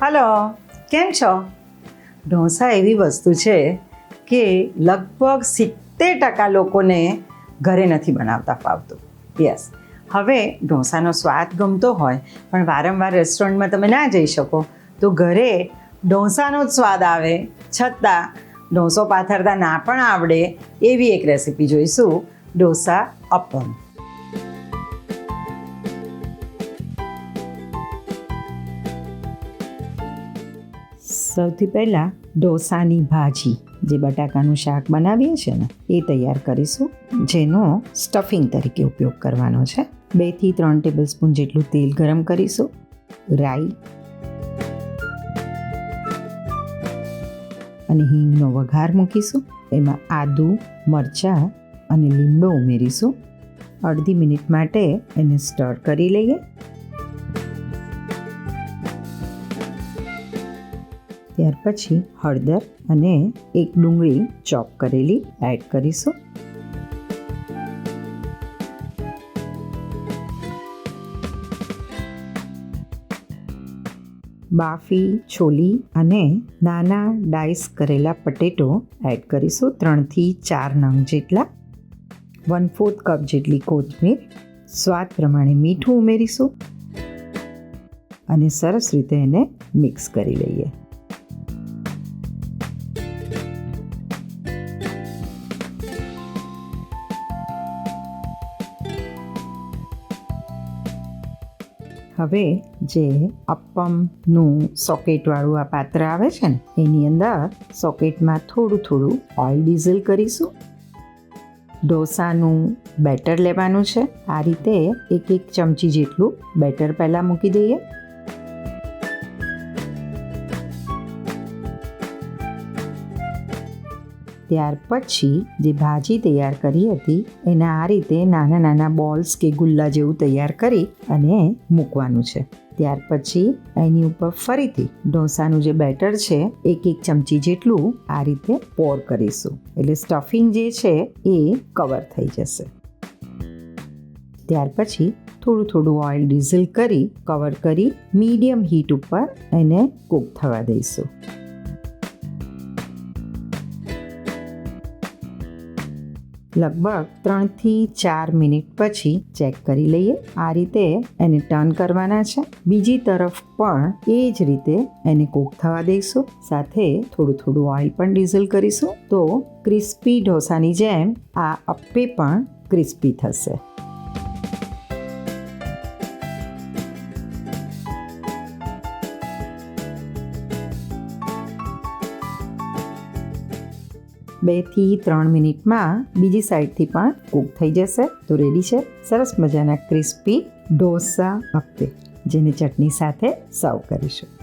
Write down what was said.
Hello, કેમ છો? ઢોસા એવી વસ્તુ છે કે લગભગ સિત્તેર ટકા લોકોને ઘરે નથી બનાવતા ફાવતું. યસ હવે ઢોસાનો સ્વાદ ગમતો હોય, પણ વારંવાર રેસ્ટોરન્ટમાં તમે ના જઈ શકો, તો ઘરે ઢોસાનો જ સ્વાદ આવે. છતાં ઢોસો પાથરતા ના પણ આવડે એવી એક રેસીપી જોઈશું, ઢોસા અપમ. સૌથી પહેલાં ઢોસાની ભાજી, જે બટાકાનું શાક બનાવીએ છીએ ને, એ તૈયાર કરીશું, જેનો સ્ટફિંગ તરીકે ઉપયોગ કરવાનો છે. બેથી ત્રણ ટેબલ સ્પૂન જેટલું તેલ ગરમ કરીશું, રાઈ અને હિંગનો વઘાર મૂકીશું. એમાં આદુ, મરચાં અને લીમડો ઉમેરીશું. અડધી મિનિટ માટે એને સ્ટર કરી લઈએ. ત્યાર પછી હળદર અને એક ડુંગળી ચોપ કરેલી એડ કરીશું. બાફી, છોલી અને નાના ડાઈસ કરેલા પટેટો એડ કરીશું ત્રણથી ચાર નંગ જેટલા. વન ફોર્થ કપ જેટલી કોથમીર, સ્વાદ પ્રમાણે મીઠું ઉમેરીશું અને સરસ રીતે એને મિક્સ કરી લઈએ. હવે જે અપ્પમનું સોકેટવાળું આ પાત્ર આવે છે ને, એની અંદર સોકેટમાં થોડું થોડું ઓઇલ ડીઝલ કરીશું. ઢોસાનું બેટર લેવાનું છે. આ રીતે એક એક ચમચી જેટલું બેટર પહેલાં મૂકી દઈએ. ત્યાર પછી જે ભાજી તૈયાર કરી હતી, એના આ રીતે નાના નાના બોલ્સ કે ગુલ્લા જેવું તૈયાર કરી અને મૂકવાનું છે. ત્યાર પછી એની ઉપર ફરીથી ઢોસાનું જે બેટર છે, એક એક ચમચી જેટલું આ રીતે પોર કરીશું. એટલે સ્ટફિંગ જે છે એ કવર થઈ જશે. ત્યાર પછી થોડું થોડું ઓઇલ ડીઝલ કરી કવર કરી મીડિયમ હીટ ઉપર એને કૂક થવા દઈશું. લગભગ ત્રણથી ચાર મિનિટ પછી ચેક કરી લઈએ. આ રીતે એને ટર્ન કરવાના છે. બીજી તરફ પણ એ જ રીતે એને કૂક થવા દઈશું. સાથે થોડું થોડું ઓઇલ પણ ડીઝલ કરીશું. તો ક્રિસ્પી ઢોસાની જેમ આ અપ્પે પણ ક્રિસ્પી થશે. બેથી ત્રણ મિનિટમાં બીજી સાઈડથી પણ કૂક થઈ જશે. તો રેડી છે? સરસ મજાના ક્રિસ્પી ઢોસા અપ્પે જેની ચટણી સાથે સર્વ કરીશું.